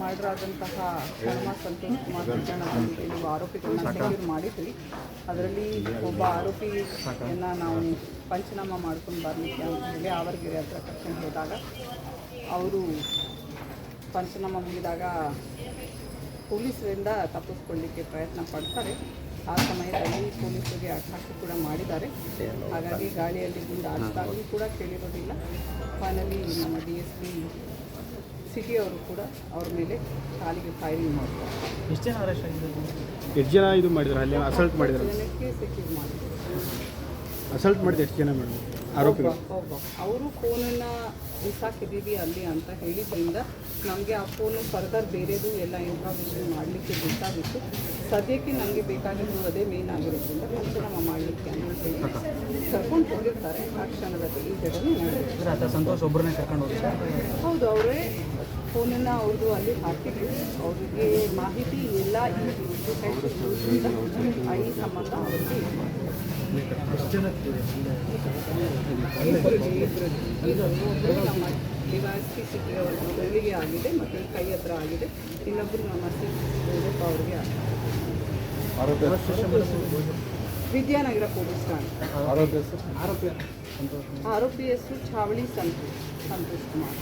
ಮಾಡರಾದಂತಹ ಶರ್ಮಾ ಸಂತೋಷ್ ಕುಮಾರ್ ಪ್ರಕರಣದಲ್ಲಿ ಆರೋಪಿಗಳನ್ನ ಸೆಕ್ಯೂರ್ ಮಾಡಿದ್ವಿ ಅದರಲ್ಲಿ ಒಬ್ಬ ಆರೋಪಿಯನ್ನ ನಾವು ಪಂಚನಾಮ ಮಾಡ್ಕೊಂಡು ಬರಲಿಕ್ಕೆ ಅಂತ ಹೇಳಿ ಆವರಗೆರೆ ಹತ್ರ ಕರ್ಕೊಂಡು ಹೋದಾಗ ಅವರು ಪಂಚನಾಮ ಮುಗಿದಾಗ ಪೊಲೀಸರಿಂದ ತಪ್ಪಿಸ್ಕೊಳ್ಳಿಕ್ಕೆ ಪ್ರಯತ್ನ ಪಡ್ತಾರೆ. ಆ ಸಮಯದಲ್ಲಿ ಪೊಲೀಸರಿಗೆ ಅಟ್ಯಾಕ್ ಕೂಡ ಮಾಡಿದ್ದಾರೆ. ಹಾಗಾಗಿ ಗಾಳಿಯಲ್ಲಿ ಗುಂಡು ಆಡಿದಾಗಲೂ ಕೂಡ ಕೇಳಿರೋದಿಲ್ಲ. ಫೈನಲಿ ನಮ್ಮ ಡಿ ಎಸ್ ಪಿ ಸಿಟಿ ಅವರು ಕೂಡ ಅವ್ರ ಮೇಲೆ ಕಾಲಿಗೆ ಫೈರಿಂಗ್ ಮಾಡ್ತಾರೆ. ಎಷ್ಟು ಜನ ಅರೆಸ್ಟ್ ಆಗಿದ್ದಾರೆ? ಎಷ್ಟು ಜನ ಇದು ಮಾಡಿದ್ರು? ಅಲ್ಲಿ ಅಸಲ್ಟ್ ಮಾಡಿದ್ರು. ಅಸಲ್ಟ್ ಮಾಡಿದ ಎಷ್ಟು ಜನ ಮಾಡಿದ್ರು ಆರೋಪಿಗಳು? ಒಬ್ಬ ಅವರು ಫೋನನ್ನು ಬಿಸಾಕಿದ್ದೀವಿ ಅಲ್ಲಿ ಅಂತ ಹೇಳಿದ್ರಿಂದ ನಮಗೆ ಆ ಫೋನು ಫರ್ದರ್ ಬೇರೆದು ಎಲ್ಲ ಇನ್ಫಾರ್ಮೇಷನ್ ಮಾಡಲಿಕ್ಕೆ ಬೇಕಾಗಿತ್ತು. ಸದ್ಯಕ್ಕೆ ನಮಗೆ ಬೇಕಾಗಿದ್ದು ಅದೇ ಮೇನ್ ಆಗಿರೋದ್ರಿಂದ ನಮ್ಮ ಮಾಡಲಿಕ್ಕೆ ಅಂತ ಹೇಳಿ ಕರ್ಕೊಂಡು ಹೋಗಿರ್ತಾರೆ. ಆ ಕ್ಷಣದಲ್ಲಿ ಈ ಘಟನೆ ಸಂತೋಷ್ ಒಬ್ಬರನ್ನೇ ಕರ್ಕೊಂಡು ಹೋಗ್ತಾರೆ ಹೌದು ಅವರೇ ಫೋನನ್ನು ಅವರು ಅಲ್ಲಿ ಹಾಕಿದ್ರು. ಅವರಿಗೆ ಮಾಹಿತಿ ಎಲ್ಲ ಈ ಸಂಬಂಧ ಅವರಿಗೆ ಒಬ್ಬರು ನಮ್ಮ ಡಿವೈಸ್ ಪಿ ಸಿಟಿ ಅವರ ಮೊದಲಿಗೆ ಆಗಿದೆ ಮತ್ತು ಕೈ ಹತ್ರ ಆಗಿದೆ ಇನ್ನೊಬ್ಬರು ನಮ್ಮ ಸಿ ಉಡುಪ ಅವ್ರಿಗೆ ಆಗಿದೆ ವಿದ್ಯಾನಗರ ಪೊಲೀಸ್ ಠಾಣೆ. ಆರೋಪಿ ಹೆಸರು ಛಾವಳಿ ಸಂತೋಷ್ ಸಂತೋಷ್ ಕುಮಾರ್.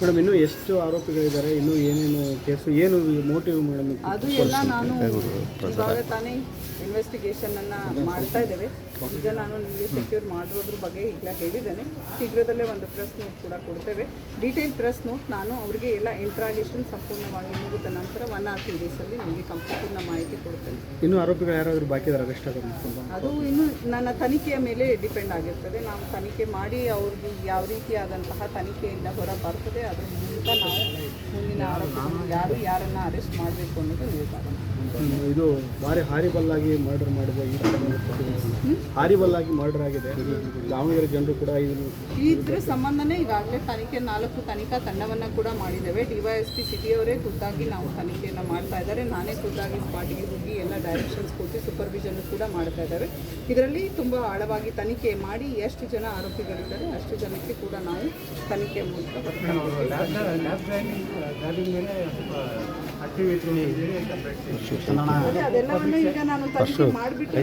ಮೇಡಮ್ ಇನ್ನೂ ಎಷ್ಟು ಆರೋಪಿಗಳಿದ್ದಾರೆ? ಇನ್ನೂ ಏನೇನು ಕೇಸು? ಏನು ಮೋಟಿವ್ ಮೇಡಮ್? ಅದು ಎಲ್ಲ ನಾನು ಇವಾಗ ತಾನೇ ಇನ್ವೆಸ್ಟಿಗೇಷನ್ ಅನ್ನ ಮಾಡ್ತಾ ಇದ್ದೇವೆ. ಈಗ ನಾನು ನಿಮಗೆ ಸೆಕ್ಯೂರ್ ಮಾಡಿರೋದ್ರ ಬಗ್ಗೆ ಈಗ ಹೇಳಿದ್ದೇನೆ. ಶೀಘ್ರದಲ್ಲೇ ಒಂದು ಪ್ರೆಸ್ ನೋಟ್ ಕೂಡ ಕೊಡ್ತೇವೆ. ಡೀಟೇಲ್ ಪ್ರೆಸ್ ನೋಟ್ ನಾನು ಅವರಿಗೆ ಎಲ್ಲ ಇಂಟ್ರಾಗೇಷನ್ ಸಂಪೂರ್ಣವಾಗಿ ಮುಗಿದ ನಂತರ ಒನ್ ಆರ್ ತ್ರೀ ಡೇಸಲ್ಲಿ ನಿಮಗೆ ಸಂಪೂರ್ಣ ಮಾಹಿತಿ ಕೊಡ್ತೇನೆ. ಇನ್ನೂ ಆರೋಪಿಗಳು ಯಾರಾದರೂ ಬಾಕಿ ಇದ್ದಾರೆ ಅರೆಸ್ಟ್ ಆಗೋದು ಅದು ಇನ್ನು ನನ್ನ ತನಿಖೆಯ ಮೇಲೆ ಡಿಪೆಂಡ್ ಆಗಿರ್ತದೆ. ನಾವು ತನಿಖೆ ಮಾಡಿ ಅವ್ರಿಗೆ ಯಾವ ರೀತಿಯಾದಂತಹ ತನಿಖೆಯಿಂದ ಹೊರ ಬರ್ತದೆ ಅದ್ರ ಮೂಲಕ ನಾವು ಮುಂದಿನ ಯಾರು ಯಾರನ್ನು ಅರೆಸ್ಟ್ ಮಾಡಬೇಕು ಅನ್ನೋದು ಇದು ಭಾರಿ ಹಾರಿಬಲ್ ಆಗಿ ಮರ್ಡರ್ ಮಾಡಿದ ಹಾರಿಬಲ್ ಆಗಿ ಮರ್ಡರ್ ಆಗಿದೆ. ದಾವಣಗೆರೆ ಜನರು ಕೂಡ ಇದ್ರ ಸಂಬಂಧನೇ ಈಗಾಗಲೇ ತನಿಖೆ ನಾಲ್ಕು ತನಿಖಾ ತಂಡವನ್ನು ಕೂಡ ಮಾಡಿದ್ದೇವೆ. ಡಿವೈಎಸ್ಪಿ ಸಿಟಿಯವರೇ ಖುದ್ದಾಗಿ ನಾವು ತನಿಖೆಯನ್ನು ಮಾಡ್ತಾ ಇದ್ದಾರೆ. ನಾನೇ ಖುದ್ದಾಗಿ ಸ್ಪಾಟಿಗೆ ಹೋಗಿ ಎಲ್ಲ ಡೈರೆಕ್ಷನ್ಸ್ ಕೊಟ್ಟು ಸೂಪರ್ವಿಷನ್ ಕೂಡ ಮಾಡ್ತಾ ಇದ್ದಾರೆ. ಇದರಲ್ಲಿ ತುಂಬ ಆಳವಾಗಿ ತನಿಖೆ ಮಾಡಿ ಎಷ್ಟು ಜನ ಆರೋಪಿಗಳಿದ್ದಾರೆ ಅಷ್ಟು ಜನಕ್ಕೆ ಕೂಡ ನಾವು ತನಿಖೆ ಮೂಲಕ ಬರ್ತಾ ಅಷ್ಟು ಅದೇ ಅದೆಲ್ಲವನ್ನು ಈಗ ನಾನು ತನಿಖೆ ಮಾಡಿಬಿಟ್ಟು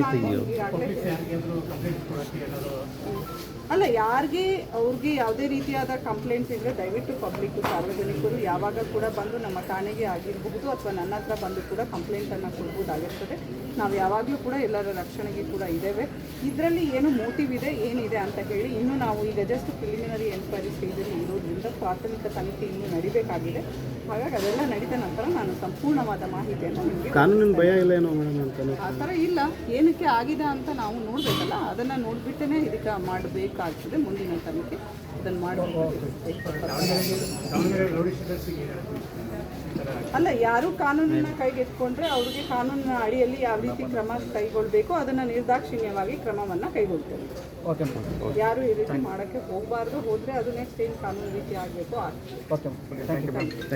ಅಲ್ಲ ಯಾರಿಗೆ ಅವ್ರಿಗೆ ಯಾವುದೇ ರೀತಿಯಾದ ಕಂಪ್ಲೇಂಟ್ಸ್ ಇದ್ದರೆ ದಯವಿಟ್ಟು ಪಬ್ಲಿಕ್ ಸಾರ್ವಜನಿಕರು ಯಾವಾಗ ಕೂಡ ಬಂದು ನಮ್ಮ ಠಾಣೆಗೆ ಆಗಿರಬಹುದು ಅಥವಾ ನನ್ನ ಹತ್ರ ಬಂದು ಕೂಡ ಕಂಪ್ಲೇಂಟನ್ನು ಕೊಡ್ಬೋದಾಗಿರ್ತದೆ ನಾವು ಯಾವಾಗಲೂ ಕೂಡ ಎಲ್ಲರ ರಕ್ಷಣೆಗೆ ಕೂಡ ಇದ್ದೇವೆ. ಇದರಲ್ಲಿ ಏನು ಮೋಟಿವ್ ಇದೆ ಏನಿದೆ ಅಂತ ಹೇಳಿ ಇನ್ನೂ ನಾವು ಈಗ ಜಸ್ಟ್ ಪ್ರಿಲಿಮಿನರಿ ಎನ್ಕ್ವೈರಿ ಸ್ಟೇಜಲ್ಲಿ ಇರೋದ್ರಿಂದ ಪ್ರಾಥಮಿಕ ತನಿಖೆ ಇನ್ನೂ ನಡಿಬೇಕಾಗಿದೆ. ಹಾಗಾಗಿ ಅದೆಲ್ಲ ನಡೀತ ನಂತರ ನಾನು ಸಂಪೂರ್ಣವಾದ ಮಾಹಿತಿಯನ್ನು ನಿಮಗೆ ಕಾನೂನಿನ ಭಯ ಇಲ್ಲ ಏನೋ ಮೇಡಮ್ ಆ ಥರ ಇಲ್ಲ. ಏನಕ್ಕೆ ಆಗಿದೆ ಅಂತ ನಾವು ನೋಡಬೇಕಲ್ಲ. ಅದನ್ನು ನೋಡಿಬಿಟ್ಟೇ ಇದಕ್ಕೆ ಮಾಡಬೇಕಾಗ್ತದೆ ಮುಂದಿನ ತನಿಖೆ ಅದನ್ನು ಮಾಡಬೇಕು. ಅಲ್ಲ ಯಾರು ಕಾನೂನನ್ನ ಕೈಗೆತ್ಕೊಂಡ್ರೆ ಅವ್ರಿಗೆ ಕಾನೂನಿನ ಅಡಿಯಲ್ಲಿ ಯಾವ ರೀತಿ ಕ್ರಮ ಕೈಗೊಳ್ಳಬೇಕು ಅದನ್ನ ನಿರ್ದಾಕ್ಷಿಣ್ಯವಾಗಿ ಕ್ರಮವನ್ನ ಕೈಗೊಳ್ತೇವೆ. ಯಾರು ಈ ರೀತಿ ಮಾಡಕ್ಕೆ ಹೋಗಬಾರ್ದು ಹೋದ್ರೆ ಅದು ನೆಕ್ಸ್ಟ್ ಏನು ಕಾನೂನು ರೀತಿ ಆಗಬೇಕು ಆಗ್ತದೆ.